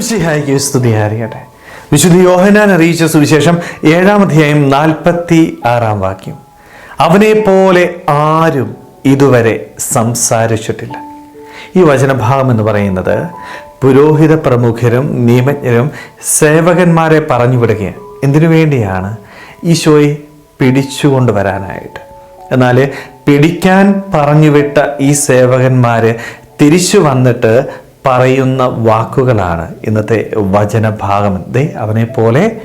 ഈശോമിശിഹായിക്ക് സ്തുതിയായിരിക്കട്ടെ വിശുദ്ധ യോഹനാൻ അറിയിച്ച സുവിശേഷം ഏഴാം അധ്യായം നാൽപ്പത്തി ആറാം വാക്യം. അവനെ പോലെ ആരും ഇതുവരെ സംസാരിച്ചിട്ടില്ല. ഈ വചനഭാഗം എന്ന് പറയുന്നത് പുരോഹിത പ്രമുഖരും നിയമജ്ഞരും സേവകന്മാരെ പറഞ്ഞു വിടുകയാണ്. എന്തിനു വേണ്ടിയാണ് ഈശോയെ പിടിച്ചുകൊണ്ട് വരാനായിട്ട്? എന്നാൽ പിടിക്കാൻ പറഞ്ഞുവിട്ട ഈ സേവകന്മാർ തിരിച്ചു വന്നിട്ട് പറയുന്ന വാക്കുകളാണ് ഇന്നത്തെ വചനഭാഗം. ദേ അവനെ പോലെ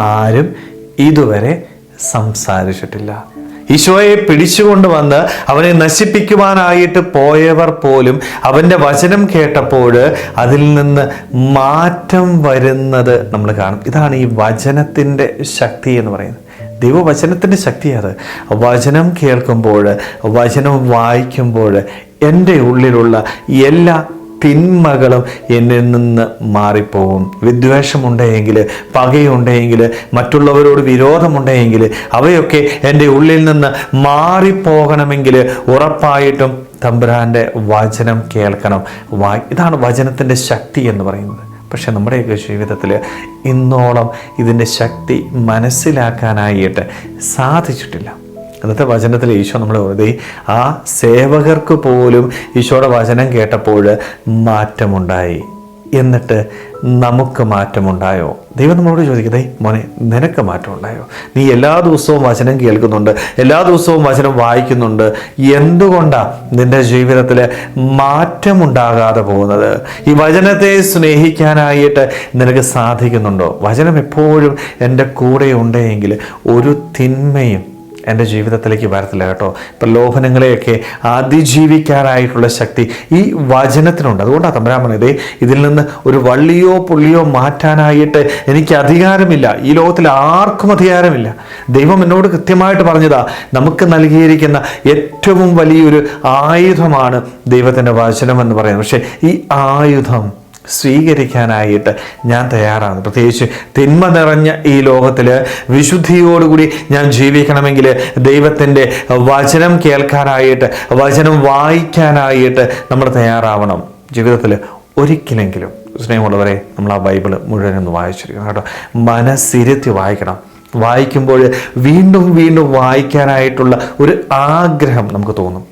ആരും ഇതുവരെ സംസാരിച്ചിട്ടില്ല. ഈശോയെ പിടിച്ചുകൊണ്ട് വന്ന് അവനെ നശിപ്പിക്കുവാനായിട്ട് പോയവർ പോലും അവന്റെ വചനം കേട്ടപ്പോൾ അതിൽ നിന്ന് മാറ്റം വരുന്നത് നമ്മൾ കാണും. ഇതാണ് ഈ വചനത്തിന്റെ ശക്തി എന്ന് പറയുന്നത്. ദൈവവചനത്തിന്റെ ശക്തി അത്. വചനം കേൾക്കുമ്പോൾ വചനം വായിക്കുമ്പോൾ എന്റെ ഉള്ളിലുള്ള എല്ലാ തിന്മകളും എന്നിൽ നിന്ന് മാറിപ്പോകും വിദ്വേഷമുണ്ടെങ്കിൽ പകയുണ്ടെങ്കിൽ മറ്റുള്ളവരോട് വിരോധമുണ്ടെങ്കിൽ അവയൊക്കെ എന്റെ ഉള്ളിൽ നിന്ന് മാറിപ്പോകണമെങ്കിൽ ഉറപ്പായിട്ടും തമ്പുരാന്റെ വചനം കേൾക്കണം. വാ ഇതാണ് വചനത്തിന്റെ ശക്തി എന്ന് പറയുന്നത്. പക്ഷെ നമ്മുടെയൊക്കെ ജീവിതത്തിൽ ഇന്നോളം ഇതിന്റെ ശക്തി മനസ്സിലാക്കാനായിട്ട് സാധിച്ചിട്ടില്ല. അന്നത്തെ വചനത്തിൽ ഈശോ നമ്മൾ ഓർത്തി ആ സേവകർക്ക് പോലും ഈശോയുടെ വചനം കേട്ടപ്പോൾ മാറ്റമുണ്ടായി. എന്നിട്ട് നമുക്ക് മാറ്റമുണ്ടായോ? ദൈവം നമ്മളോട് ചോദിക്കുന്നേ മോനെ നിനക്ക് മാറ്റം ഉണ്ടായോ നീ എല്ലാ ദിവസവും വചനം കേൾക്കുന്നുണ്ട് എല്ലാ ദിവസവും വചനം വായിക്കുന്നുണ്ട്. എന്തുകൊണ്ടാണ് നിന്റെ ജീവിതത്തിൽ മാറ്റമുണ്ടാകാതെ പോകുന്നത്? ഈ വചനത്തെ സ്നേഹിക്കാനായിട്ട് നിനക്ക് സാധിക്കുന്നുണ്ടോ? വചനം എപ്പോഴും എന്റെ കൂടെ ഉണ്ടെങ്കിൽ ഒരു തിന്മയും എന്റെ ജീവിതത്തിലേക്ക് വരത്തില്ല കേട്ടോ. ഇപ്പം ലോഹനങ്ങളെയൊക്കെ അതിജീവിക്കാനായിട്ടുള്ള ശക്തി ഈ വചനത്തിനുണ്ട്. അതുകൊണ്ടാണ് തമ്പരാമണിതേ ഇതിൽ നിന്ന് ഒരു വള്ളിയോ പുള്ളിയോ മാറ്റാനായിട്ട് എനിക്ക് അധികാരമില്ല. ഈ ലോകത്തിൽ ആർക്കും അധികാരമില്ല. ദൈവം എന്നോട് കൃത്യമായിട്ട് പറഞ്ഞതാ നമുക്ക് നൽകിയിരിക്കുന്ന ഏറ്റവും വലിയൊരു ആയുധമാണ് ദൈവത്തിന്റെ വചനം എന്ന് പറയുന്നത്. പക്ഷേ ഈ ആയുധം സ്വീകരിക്കാനായിട്ട് ഞാൻ തയ്യാറാണ്. പ്രത്യേകിച്ച് തിന്മ നിറഞ്ഞ ഈ ലോകത്തിൽ വിശുദ്ധിയോടുകൂടി ഞാൻ ജീവിക്കണമെങ്കിൽ ദൈവത്തിന്റെ വചനം കേൾക്കാനായിട്ട് വചനം വായിക്കാനായിട്ട് നമ്മൾ തയ്യാറാവണം. ജീവിതത്തിൽ ഒരിക്കലെങ്കിലും സ്നേഹമുള്ളവരെ നമ്മൾ ആ ബൈബിൾ മുഴുവനൊന്ന് വായിച്ചിരിക്കണം കേട്ടോ. മനസ്സിരുത്തി വായിക്കണം. വായിക്കുമ്പോൾ വീണ്ടും വീണ്ടും വായിക്കാനായിട്ടുള്ള ഒരു ആഗ്രഹം നമുക്ക് തോന്നും.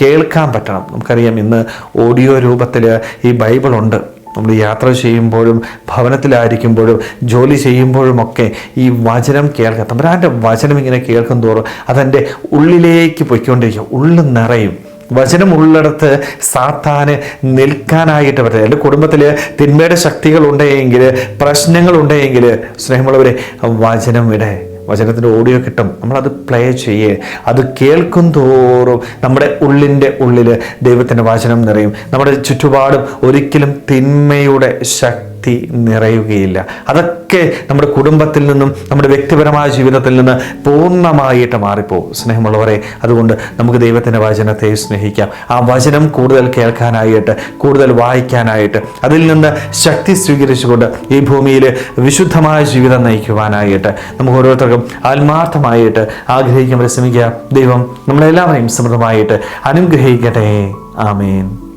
കേൾക്കാൻ പറ്റണം. നമുക്കറിയാം ഇന്ന് ഓഡിയോ രൂപത്തിൽ ഈ ബൈബിളുണ്ട്. നമ്മൾ യാത്ര ചെയ്യുമ്പോഴും ഭവനത്തിലായിരിക്കുമ്പോഴും ജോലി ചെയ്യുമ്പോഴുമൊക്കെ ഈ വചനം കേൾക്കുക. തമ്പുരാന്റെ വചനം ഇങ്ങനെ കേൾക്കും തോറും അതെന്റെ ഉള്ളിലേക്ക് പൊയ്ക്കൊണ്ടിരിക്കും. ഉള്ളിൽ നിറയും. വചനം ഉള്ളിടത്ത് സാത്താന് നിൽക്കാനായിട്ട് പറ്റില്ല. എന്റെ കുടുംബത്തിൽ തിന്മയുടെ ശക്തികൾ ഉണ്ടെങ്കിൽ പ്രശ്നങ്ങൾ ഉണ്ടെങ്കിൽ സ്നേഹമുള്ളവരെ വചനം ഇടേ വചനത്തിന്റെ ഓഡിയോ കിട്ടും. നമ്മളത് പ്ലേ ചെയ്യേ. അത് കേൾക്കും തോറും നമ്മുടെ ഉള്ളിന്റെ ഉള്ളിൽ ദൈവത്തിന്റെ വചനം നിറയും. നമ്മുടെ ചുറ്റുപാടും ഒരിക്കലും തിന്മയുടെ ശക്തി നിറയുകയില്ല. അതൊക്കെ നമ്മുടെ കുടുംബത്തിൽ നിന്നും നമ്മുടെ വ്യക്തിപരമായ ജീവിതത്തിൽ നിന്ന് പൂർണമായിട്ട് മാറിപ്പോകും. സ്നേഹമുള്ളവരെ അതുകൊണ്ട് നമുക്ക് ദൈവത്തിന്റെ വചനത്തെ സ്നേഹിക്കാം. ആ വചനം കൂടുതൽ കേൾക്കാനായിട്ട് കൂടുതൽ വായിക്കാനായിട്ട് അതിൽ നിന്ന് ശക്തി സ്വീകരിച്ചുകൊണ്ട് ഈ ഭൂമിയിൽ വിശുദ്ധമായ ജീവിതം നയിക്കുവാനായിട്ട് നമുക്ക് ഓരോരുത്തർക്കും ആത്മാർത്ഥമായിട്ട് ആഗ്രഹിക്കാൻ പരിശ്രമിക്കുക. ദൈവം നമ്മളെല്ലാവരെയും സമൃദ്ധമായിട്ട് അനുഗ്രഹിക്കട്ടെ. ആമേൻ.